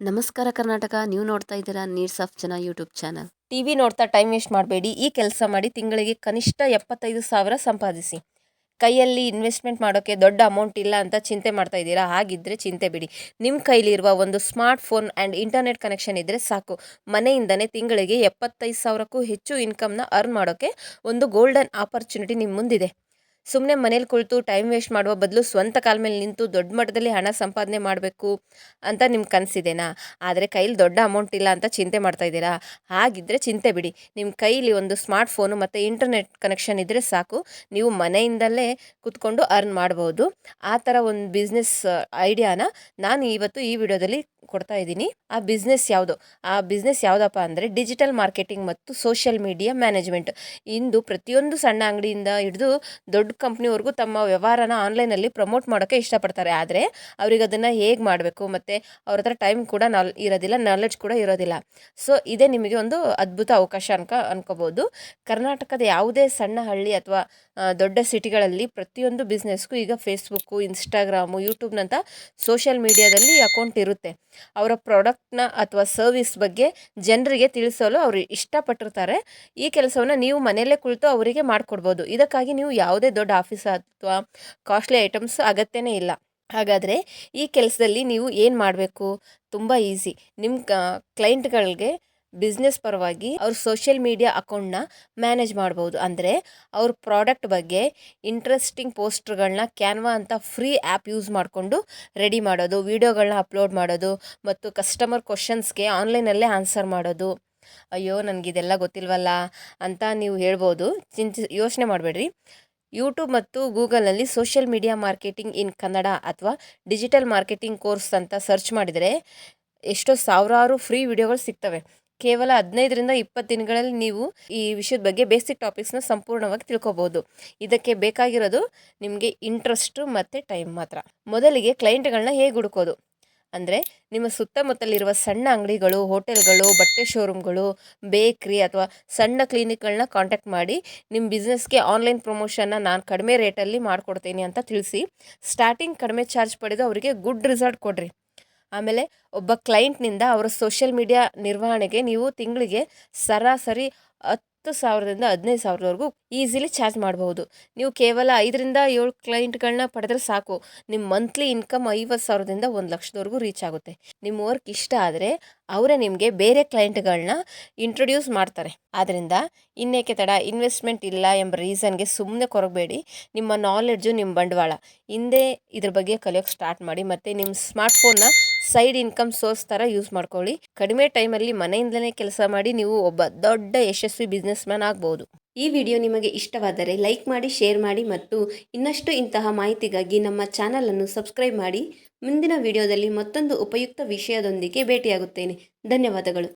ನಮಸ್ಕಾರ ಕರ್ನಾಟಕ. ನೀವು ನೋಡ್ತಾ ಇದ್ದೀರಾ ನೀಡ್ಸ್ ಆಫ್ ಜನ ಯೂಟ್ಯೂಬ್ ಚಾನಲ್. ಟಿವಿ ನೋಡ್ತಾ ಟೈಮ್ ವೇಸ್ಟ್ ಮಾಡಬೇಡಿ. ಈ ಕೆಲಸ ಮಾಡಿ ತಿಂಗಳಿಗೆ ಕನಿಷ್ಠ ಎಪ್ಪತ್ತೈದು ಸಾವಿರ ಸಂಪಾದಿಸಿ. ಕೈಯಲ್ಲಿ ಇನ್ವೆಸ್ಟ್ಮೆಂಟ್ ಮಾಡೋಕ್ಕೆ ದೊಡ್ಡ ಅಮೌಂಟ್ ಇಲ್ಲ ಅಂತ ಚಿಂತೆ ಮಾಡ್ತಾ ಇದ್ದೀರಾ? ಹಾಗಿದ್ರೆ ಚಿಂತೆ ಬಿಡಿ. ನಿಮ್ಮ ಕೈಲಿರುವ ಒಂದು smart phone and internet connection ಇದ್ದರೆ ಸಾಕು. ಮನೆಯಿಂದನೇ ತಿಂಗಳಿಗೆ ಎಪ್ಪತ್ತೈದು ಸಾವಿರಕ್ಕೂ ಹೆಚ್ಚು ಇನ್ಕಮ್ನ ಅರ್ನ್ ಮಾಡೋಕ್ಕೆ ಒಂದು ಗೋಲ್ಡನ್ ಆಪರ್ಚುನಿಟಿ ನಿಮ್ಮ ಮುಂದಿದೆ. ಸುಮ್ಮನೆ ಮನೇಲಿ ಕುಳಿತು ಟೈಮ್ ವೇಸ್ಟ್ ಮಾಡುವ ಬದಲು ಸ್ವಂತ ಕಾಲ ಮೇಲೆ ನಿಂತು ದೊಡ್ಡ ಮಟ್ಟದಲ್ಲಿ ಹಣ ಸಂಪಾದನೆ ಮಾಡಬೇಕು ಅಂತ ನಿಮ್ಗೆ ಕನಸಿದೆನಾ? ಆದರೆ ಕೈಲಿ ದೊಡ್ಡ ಅಮೌಂಟ್ ಇಲ್ಲ ಅಂತ ಚಿಂತೆ ಮಾಡ್ತಾ ಇದ್ದೀರಾ? ಹಾಗಿದ್ದರೆ ಚಿಂತೆ ಬಿಡಿ. ನಿಮ್ಮ ಕೈಲಿ ಒಂದು ಸ್ಮಾರ್ಟ್ ಫೋನು ಮತ್ತು ಇಂಟರ್ನೆಟ್ ಕನೆಕ್ಷನ್ ಇದ್ದರೆ ಸಾಕು. ನೀವು ಮನೆಯಿಂದಲೇ ಕೂತ್ಕೊಂಡು ಅರ್ನ್ ಮಾಡ್ಬೋದು. ಆ ಥರ ಒಂದು ಬಿಸ್ನೆಸ್ ಐಡಿಯಾನ ನಾನು ಇವತ್ತು ಈ ವಿಡಿಯೋದಲ್ಲಿ ಕೊಡ್ತಾ ಇದ್ದೀನಿ. ಆ ಬಿಸ್ನೆಸ್ ಯಾವುದು? ಆ ಬಿಸ್ನೆಸ್ ಯಾವುದಪ್ಪ ಅಂದರೆ ಡಿಜಿಟಲ್ ಮಾರ್ಕೆಟಿಂಗ್ ಮತ್ತು ಸೋಷಿಯಲ್ ಮೀಡಿಯಾ ಮ್ಯಾನೇಜ್ಮೆಂಟ್ ಇಂದು ಪ್ರತಿಯೊಂದು ಸಣ್ಣ ಅಂಗಡಿಯಿಂದ ಹಿಡಿದು ದೊಡ್ಡ ಕಂಪ್ನಿವರೆಗೂ ತಮ್ಮ ವ್ಯವಹಾರನ ಆನ್ಲೈನಲ್ಲಿ ಪ್ರಮೋಟ್ ಮಾಡೋಕ್ಕೆ ಇಷ್ಟಪಡ್ತಾರೆ. ಆದರೆ ಅವ್ರಿಗೆ ಅದನ್ನು ಹೇಗೆ ಮಾಡಬೇಕು? ಮತ್ತು ಅವ್ರ ಹತ್ರ ಟೈಮ್ ಕೂಡ ನಾಲ್ ಇರೋದಿಲ್ಲ, ನಾಲೆಡ್ಜ್ ಕೂಡ ಇರೋದಿಲ್ಲ. ಸೊ, ಇದೇ ನಿಮಗೆ ಒಂದು ಅದ್ಭುತ ಅವಕಾಶ ಅನ್ಕ ಅನ್ಕೋಬೋದು. ಕರ್ನಾಟಕದ ಯಾವುದೇ ಸಣ್ಣ ಹಳ್ಳಿ ಅಥವಾ ದೊಡ್ಡ ಸಿಟಿಗಳಲ್ಲಿ ಪ್ರತಿಯೊಂದು ಬಿಸ್ನೆಸ್ಗೂ ಈಗ ಫೇಸ್ಬುಕ್ಕು ಇನ್ಸ್ಟಾಗ್ರಾಮು ಯೂಟ್ಯೂಬ್ನಂಥ ಸೋಷಿಯಲ್ ಮೀಡಿಯಾದಲ್ಲಿ ಅಕೌಂಟ್ ಇರುತ್ತೆ. ಅವರ ಪ್ರಾಡಕ್ಟ್ನ ಅಥವಾ ಸರ್ವಿಸ್ ಬಗ್ಗೆ ಜನರಿಗೆ ತಿಳಿಸಲು ಅವರು ಇಷ್ಟಪಟ್ಟಿರ್ತಾರೆ. ಈ ಕೆಲಸವನ್ನು ನೀವು ಮನೆಯಲ್ಲೇ ಕುಳಿತು ಅವರಿಗೆ ಮಾಡಿಕೊಡ್ಬೋದು. ಇದಕ್ಕಾಗಿ ನೀವು ಯಾವುದೇ ದೊಡ್ಡ ಆಫೀಸ್ ಅಥವಾ ಕಾಸ್ಟ್ಲಿ ಐಟಮ್ಸ್ ಅಗತ್ಯನೇ ಇಲ್ಲ. ಹಾಗಾದರೆ ಈ ಕೆಲಸದಲ್ಲಿ ನೀವು ಏನು ಮಾಡಬೇಕು? ತುಂಬ ಈಸಿ ನಿಮ್ಮ ಕ್ಲೈಂಟ್ಗಳಿಗೆ ಬಿಸ್ನೆಸ್ ಪರವಾಗಿ ಅವ್ರ ಸೋಷಿಯಲ್ ಮೀಡಿಯಾ ಅಕೌಂಟ್ನ ಮ್ಯಾನೇಜ್ ಮಾಡ್ಬೋದು. ಅಂದರೆ ಅವ್ರ ಪ್ರಾಡಕ್ಟ್ ಬಗ್ಗೆ ಇಂಟ್ರೆಸ್ಟಿಂಗ್ ಪೋಸ್ಟ್ಗಳನ್ನ ಕ್ಯಾನ್ವಾ ಅಂತ ಫ್ರೀ ಆ್ಯಪ್ ಯೂಸ್ ಮಾಡಿಕೊಂಡು ರೆಡಿ ಮಾಡೋದು ವೀಡಿಯೋಗಳನ್ನ ಅಪ್ಲೋಡ್ ಮಾಡೋದು ಮತ್ತು ಕಸ್ಟಮರ್ ಕ್ವಶನ್ಸ್ಗೆ ಆನ್ಲೈನಲ್ಲೇ ಆನ್ಸರ್ ಮಾಡೋದು. ಅಯ್ಯೋ, ನನಗಿದೆಲ್ಲ ಗೊತ್ತಿಲ್ವಲ್ಲ ಅಂತ ನೀವು ಹೇಳ್ಬೋದು. ಚಿಂತಿ, ಯೋಚನೆ ಮಾಡಬೇಡ್ರಿ. ಯೂಟ್ಯೂಬ್ ಮತ್ತು ಗೂಗಲ್ನಲ್ಲಿ social media marketing in Kannada ಅಥವಾ ಡಿಜಿಟಲ್ ಮಾರ್ಕೆಟಿಂಗ್ ಕೋರ್ಸ್ ಅಂತ ಸರ್ಚ್ ಮಾಡಿದರೆ ಎಷ್ಟೋ ಸಾವಿರಾರು ಫ್ರೀ ವಿಡಿಯೋಗಳು ಸಿಗ್ತವೆ. ಕೇವಲ ಹದಿನೈದರಿಂದ ಇಪ್ಪತ್ತು ದಿನಗಳಲ್ಲಿ ನೀವು ಈ ವಿಷಯದ ಬಗ್ಗೆ ಬೇಸಿಕ್ ಟಾಪಿಕ್ಸ್ನ ಸಂಪೂರ್ಣವಾಗಿ ತಿಳ್ಕೊಬೋದು. ಇದಕ್ಕೆ ಬೇಕಾಗಿರೋದು ನಿಮಗೆ ಇಂಟ್ರೆಸ್ಟು ಮತ್ತು ಟೈಮ್ ಮಾತ್ರ. ಮೊದಲಿಗೆ ಕ್ಲೈಂಟ್ಗಳನ್ನ ಹೇಗೆ ಹುಡುಕೋದು? ಅಂದರೆ ನಿಮ್ಮ ಸುತ್ತಮುತ್ತಲಿರುವ ಸಣ್ಣ ಅಂಗಡಿಗಳು, ಹೋಟೆಲ್ಗಳು, ಬಟ್ಟೆ ಶೋರೂಮ್ಗಳು ಬೇಕ್ರಿ ಅಥವಾ ಸಣ್ಣ ಕ್ಲಿನಿಕ್ಗಳನ್ನ ಕಾಂಟ್ಯಾಕ್ಟ್ ಮಾಡಿ ನಿಮ್ಮ ಬಿಸ್ನೆಸ್ಗೆ ಆನ್ಲೈನ್ ಪ್ರಮೋಷನ್ನ ನಾನು ಕಡಿಮೆ ರೇಟಲ್ಲಿ ಮಾಡಿಕೊಡ್ತೀನಿ ಅಂತ ತಿಳಿಸಿ ಸ್ಟಾರ್ಟಿಂಗ್ ಕಡಿಮೆ ಚಾರ್ಜ್ ಪಡೆದು ಅವರಿಗೆ ಗುಡ್ ರಿಸಲ್ಟ್ ಕೊಡಿರಿ. ಆಮೇಲೆ ಒಬ್ಬ ಕ್ಲೈಂಟ್ನಿಂದ ಅವರ ಸೋಷಿಯಲ್ ಮೀಡಿಯಾ ನಿರ್ವಹಣೆಗೆ ನೀವು ತಿಂಗಳಿಗೆ ಸರಾಸರಿ ಹತ್ತು ಸಾವಿರದಿಂದ ಹದಿನೈದು ಸಾವಿರದವರೆಗೂ ಈಸಿಲಿ ಚಾರ್ಜ್ ಮಾಡಬಹುದು. ನೀವು ಕೇವಲ ಐದರಿಂದ ಏಳು ಕ್ಲೈಂಟ್ಗಳನ್ನ ಪಡೆದ್ರೆ ಸಾಕು. ನಿಮ್ಮ ಮಂತ್ಲಿ ಇನ್ಕಮ್ ಐವತ್ತು ಸಾವಿರದಿಂದ ಒಂದು ಲಕ್ಷದವರೆಗೂ ರೀಚ್ ಆಗುತ್ತೆ. ನಿಮ್ಮ ವರ್ಕ್ ಇಷ್ಟ ಆದರೆ ಅವರೇ ನಿಮಗೆ ಬೇರೆ ಕ್ಲೈಂಟ್ಗಳನ್ನ ಇಂಟ್ರೊಡ್ಯೂಸ್ ಮಾಡ್ತಾರೆ. ಆದ್ದರಿಂದ ಇನ್ನೇಕೆ ತಡ ಇನ್ವೆಸ್ಟ್ಮೆಂಟ್ ಇಲ್ಲ ಎಂಬ ರೀಸನ್ಗೆ ಸುಮ್ಮನೆ ಕೊರಗಬೇಡಿ. ನಿಮ್ಮ ನಾಲೆಡ್ಜು ನಿಮ್ಮ ಬಂಡವಾಳ. ಹಿಂದೆ ಇದ್ರ ಬಗ್ಗೆ ಕಲಿಯೋಕ್ಕೆ ಸ್ಟಾರ್ಟ್ ಮಾಡಿ ಮತ್ತು ನಿಮ್ಮ ಸ್ಮಾರ್ಟ್ಫೋನ್ನ ಸೈಡ್ ಇನ್ಕಮ್ ಸೋರ್ಸ್ ಥರ ಯೂಸ್ ಮಾಡ್ಕೊಳ್ಳಿ. ಕಡಿಮೆ ಟೈಮಲ್ಲಿ ಮನೆಯಿಂದಲೇ ಕೆಲಸ ಮಾಡಿ ನೀವು ಒಬ್ಬ ದೊಡ್ಡ ಯಶಸ್ವಿ ಬಿಸ್ನೆಸ್ ಮ್ಯಾನ್ ಆಗ್ಬೋದು. ಈ ವಿಡಿಯೋ ನಿಮಗೆ ಇಷ್ಟವಾದರೆ ಲೈಕ್ ಮಾಡಿ, ಶೇರ್ ಮಾಡಿ ಮತ್ತು ಇನ್ನಷ್ಟು ಇಂತಹ ಮಾಹಿತಿಗಾಗಿ ನಮ್ಮ ಚಾನಲನ್ನು ಸಬ್ಸ್ಕ್ರೈಬ್ ಮಾಡಿ. ಮುಂದಿನ ವಿಡಿಯೋದಲ್ಲಿ ಮತ್ತೊಂದು ಉಪಯುಕ್ತ ವಿಷಯದೊಂದಿಗೆ ಭೇಟಿಯಾಗುತ್ತೇನೆ. ಧನ್ಯವಾದಗಳು.